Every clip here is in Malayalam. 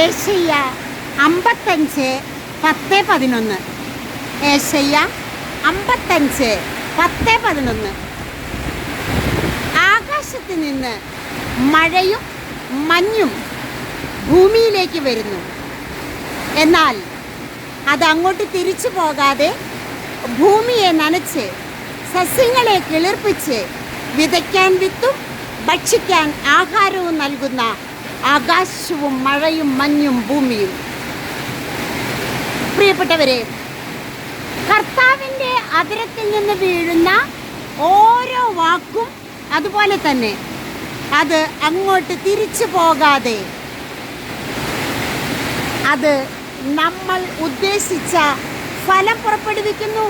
ഏഷ്യ അമ്പത്തഞ്ച് പത്ത് പതിനൊന്ന്. ഏഷ്യ അമ്പത്തഞ്ച് പത്ത് പതിനൊന്ന്. ആകാശത്ത് നിന്ന് മഴയും മഞ്ഞും ഭൂമിയിലേക്ക് വരുന്നു. എന്നാൽ അത് അങ്ങോട്ട് തിരിച്ചു പോകാതെ ഭൂമിയെ നനച്ച് സസ്യങ്ങളെ കിളിർപ്പിച്ച് വിതയ്ക്കാൻ വിത്തും ഭക്ഷിക്കാൻ ആഹാരവും നൽകുന്ന ആകാശവും മഴയും മഞ്ഞും ഭൂമിയും. പ്രിയപ്പെട്ടവരെ കർത്താവിന്റെ അതിരത്തിൽ നിന്ന് വീഴുന്ന ഓരോ വാക്കും അതുപോലെ തന്നെ അത് അങ്ങോട്ട് തിരിച്ചു പോകാതെ അത് നമ്മൾ ഉദ്ദേശിച്ച ഫലം പുറപ്പെടുവിക്കുന്നു.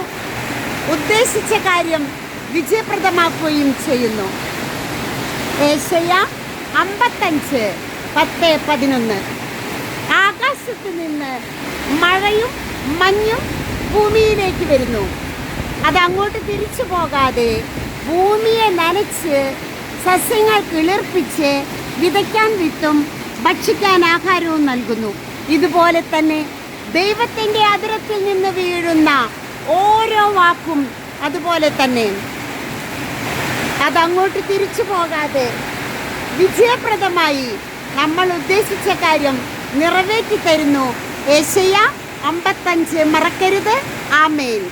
ഉദ്ദേശിച്ച കാര്യം വിജയപ്രദമാക്കുകയും ചെയ്യുന്നു. ഏഷ്യ അമ്പത്തഞ്ച്. പത്ത് പതിനൊന്ന്. ആകാശത്ത് നിന്ന് മഴയും മഞ്ഞും ഭൂമിയിലേക്ക് വരുന്നു. അത് അങ്ങോട്ട് തിരിച്ചു പോകാതെ ഭൂമിയെ നനച്ച് സസ്യങ്ങൾ കിളിർപ്പിച്ച് വിതയ്ക്കാൻ വിത്തും ഭക്ഷിക്കാൻ ആഹാരവും നൽകുന്നു. ഇതുപോലെ തന്നെ ദൈവത്തിന്റെ അതിരത്തിൽ നിന്ന് വീഴുന്ന ഓരോ വാക്കും അതുപോലെ തന്നെ. അതങ്ങോട്ട് തിരിച്ചു പോകാതെ വിജയപ്രദമായി നമ്മൾ ഉദ്ദേശിച്ച കാര്യം നിറവേറ്റി തരുന്നു ഏഷ്യ അമ്പത്തഞ്ച് മറക്കരുത്. ആമേൻ.